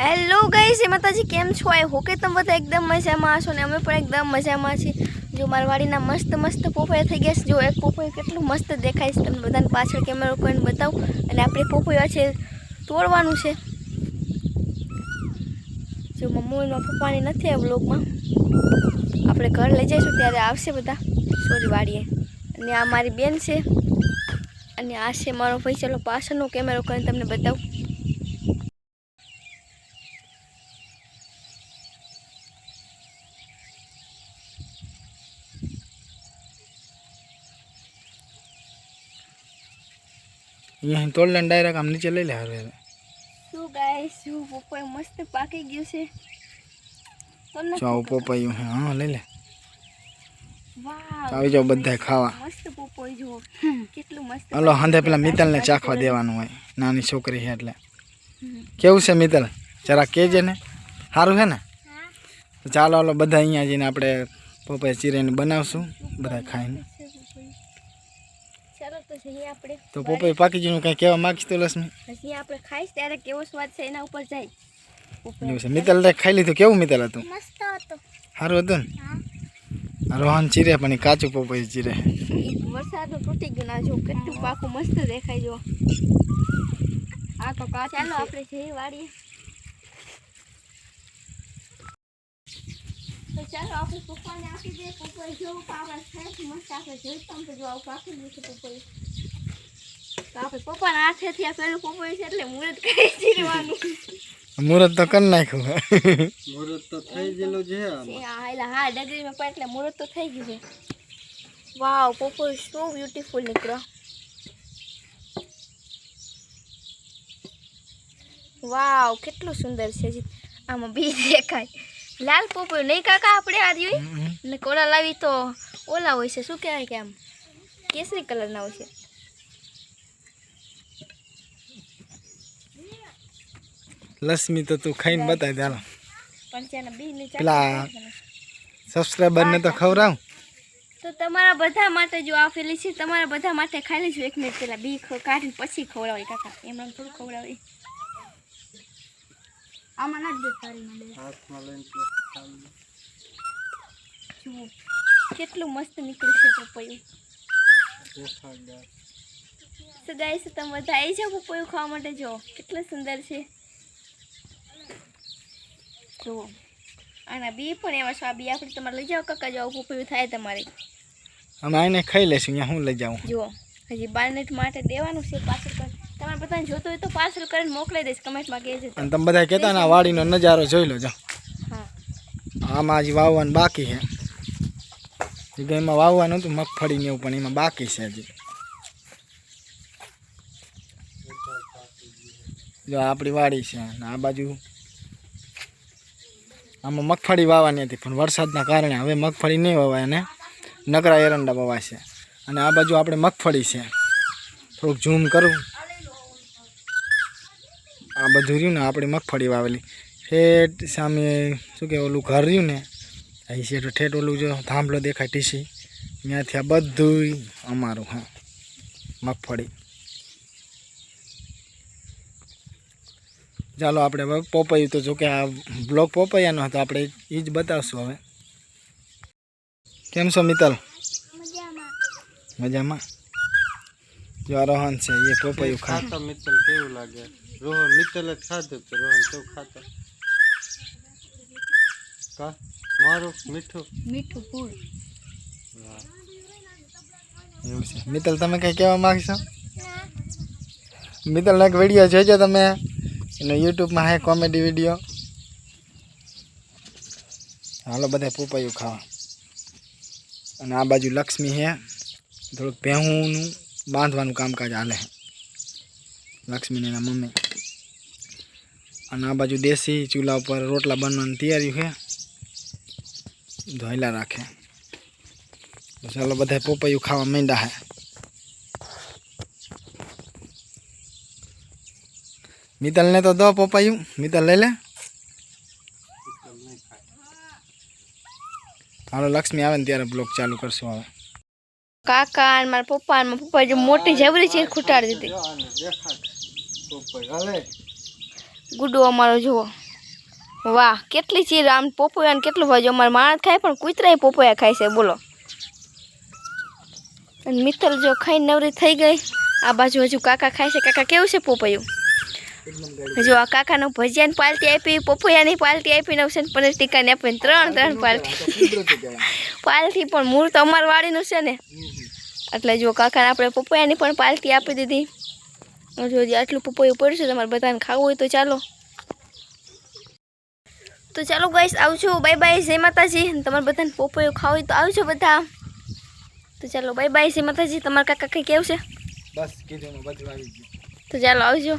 Hello ગઈ એ માતાજી કેમ છો? આઈ હો કે તમે બધા એકદમ મજામાં હશો ને અમે પણ એકદમ મજામાં છીએ. જો મારા વાડીના મસ્ત મસ્ત પોપૈયા થઈ ગયા છે. જો એક પોપૈયું કેટલું મસ્ત દેખાય છે તમને બધાને પાછળ કેમેરો કોઈને બતાવું. અને આપણે પોપૈયા છે તોડવાનું છે. જો મમ્મીના પપ્પાની નથી આ બ્લોગમાં આપણે ઘર લઈ જઈશું, ત્યારે આવશે બધા. સોરી વાડીએ. અને આ મારી બેન છે. અને આ છે મારો ભાઈ. ચલો પાછળનો કેમેરો કરીને તમને બતાવું. અહીંયા તોડ લઈને ડાયરેક્ટ આમ નીચે લઈ લે હારે શું ગાઈસ શું પપ્પા મસ્ત પાકી ગયું છે? ચાવ જો આવું હે. હા લઈ લે. આવી જાવ બધા ખાવા. મસ્ત કેટલું હાલો હાંધે પેલા મિતલને ચાખવા દેવાનું હોય. નાની છોકરી છે એટલે. કેવું છે મિતલ જરા કહેજે ને. સારું છે ને? ચાલો હાલો બધા અહીંયા જઈને આપણે પપૈયા ચીરીને બનાવશું. બધા ખાઈને. જઈએ આપણે તો પપૈયું પાકી ગયું કંઈ કહેવા માગીશ તો લક્ષ્મી? હજી આપણે ખાઈશ ત્યારે કેવો સ્વાદ છે એના ઉપર જાય. એવું છે. મિતલ ખાઈ લીધું? કેવું મિતલ હતું? મસ્ત હતો. સારું હતું ને? રોહન ચીરે પણ કાચું પોપાઈ ચીરે. વરસાદ તૂટી ગયો ના જો કેટલું પાકું મસ્ત દેખાય જો. આ તો કાચ ચાલો આપણે જઈ વાડીએ તો ચાલો આપણે પપ્પાને આપી દઈએ પપ્પા જેવું પાવર થાય મસ્ત આપણે જોઈતા તો જો આવું પાકી ગયું છે પપ્પા તો આપણે પપ્પાના હાથેથી આ પેલું પપ્પા છે એટલે મુહૂર્ત કરી ચીરવાનું મુહૂર્ત તો કરી નાખ્યું મુહૂર્ત તો થઈ ગયેલું છે છે આ એટલે હા ડગરીમાં પણ એટલે મુહૂર્ત તો થઈ ગયું છે વાવ પપ્પો સો બ્યુટીફુલ નીકળ્યો વાવ કેટલું સુંદર છે હજી આમાં બી દેખાય લાલ પોપયો નહીં કાકા આપણે આ રહ્યું. ને કોલા લાવી તો ઓલા હોય છે શું કહેવાય કે આમ? કેસરી કલરના હોય છે. લક્ષ્મી તો તું ખાઈને બતાવી દે પેલા સબસ્ક્રાઈબરને તો ખવડાવ. તો તમારા બધા માટે જો આ ફેલી છે તમારા બધા માટે ખાઈ લેજો એક મિનિટ પેલા બી કાઢી પછી ખવડાવે કાકા. એમ થોડું ખવડાવે આમાં ના જ દેખાડી હાથમાં લઈને જુઓ કેટલું મસ્ત નીકળ્યું છે પપૈયું. તો ગાઈસ તમે બધા આવી જાઓ પપૈયું ખાવા માટે જો કેટલું સુંદર છે જુઓ આના બી પણ એવા છે આ બી આપણે તમારે લઈ જાઓ કાકા જાઓ પપૈયું થાય તમારે અમે આને ખાઈ લેશું અહીંયા હું લઈ જાઉં જુઓ હજી બાર મિનિટ માટે દેવાનું છે પાછળ તમારે બધાને જોતું હોય તો પાર્સલ કરીને મોકલાઈ દઈશ કમેન્ટમાં કહેજો. અને તમે બધા કહેતા ને વાડીનો નજારો જોઈ લો જો હા. આમાં હજી વાવવાનું બાકી છે. હજી એમાં વાવવાનું હતું મગફળી ને એવું પણ એમાં બાકી છે હજી. જો આપણી વાડી છે અને આ બાજુ આમાં મગફળી વાવવાની હતી પણ વરસાદના કારણે હવે મગફળી નહીં વવાય અને નકરા એરંડા વવાશે અને આ બાજુ આપણે મગફળી છે. થોડુંક ઝૂમ કરું. આ બધું રહ્યું ને આપણે મગફળી વાવેલી. ઠેઠ સામે શું કે ઓલું ઘર રહ્યું ને અહીં છે ઠેઠ ઓલું જો થાંભલો દેખાય ટીસી ત્યાંથી આ બધું અમારું હા મગફળી. ચાલો આપણે હવે પોપૈયું તો જો કે આ બ્લોક પોપૈયાનો હતો આપણે એ જ બતાવશું હવે. કેમ છો મિત્તલ? મજામાં. જો આ રોહન છે એ પોપૈયું ખા ખાતા મિત્તલ કેવું લાગે? રોહન મિત્તલ જ ખાધું તો રોહન તો ખાતા. કા? મારું? મીઠું? મીઠું પૂર. એવું છે. મિત્તલ તમે કંઈ કહેવા માગશો? મિત્તલનો એક વીડિયો જોઈજો તમે. એનો યુટ્યુબમાં હે કોમેડી વીડિયો. હાલો બધા પોપૈયું ખાવા. અને આ બાજુ લક્ષ્મી હે. થોડુંક ભેહુંનું બાંધવાનું કામકાજ હાલે. છે લક્ષ્મીને એના મમ્મી અને આ બાજુ દેશી ચૂલા ઉપર રોટલા બનવાની તૈયારી છે. ધોયેલા રાખે. તો ચાલો બધા પોપૈયું ખાવા માંડ્યા હે. મિતલને તો દો પોપૈયું. મિતલ લઈ લે. હાલો લક્ષ્મી આવે ને ત્યારે બ્લોગ ચાલુ કરશું હવે. કાકા અને મારા પપ્પા અને મારા પપ્પા જો મોટી જબરી છે ખૂટાડી દીધી આને દેખાડ પોપઈ હાલે ગુડો અમારો જુઓ. વાહ કેટલી ચીર આમ પોપોયા કેટલું ભાજો. અમારે માણસ ખાય પણ કૂતરાય પોપોયા ખાય છે બોલો. અને મિત્તલ જો ખાઈને નવરી થઈ ગઈ. આ બાજુ હજુ કાકા ખાય છે. કાકા કેવું છે પોપૈયું? જો આ કાકાનો ભજીયાની પાલટી આપી પોપૈયાની પાલટી આપી નવશે પનીર ટીકાની આપીને ત્રણ ત્રણ પાલટી. પાલટી પણ મૂળ તો અમાર વાળીનું છે ને. એટલે જો કાકાને આપણે પપૈયાની પણ પાલટી આપી દીધી. હજુ હજી આટલું પપૈયું પડ્યું છે તમારે બધાને ખાવું હોય તો ચાલો. તો ચાલો ગાઈસ આવજો. બાય બાય જય માતાજી. તમારે બધાને પપૈયું ખાવું હોય તો આવજો બધા. તો ચાલો બાય બાય જય માતાજી. તમારા કાકા કંઈ કેવું છે બસ કીધું બધું આવી ગયું. તો ચાલો આવજો.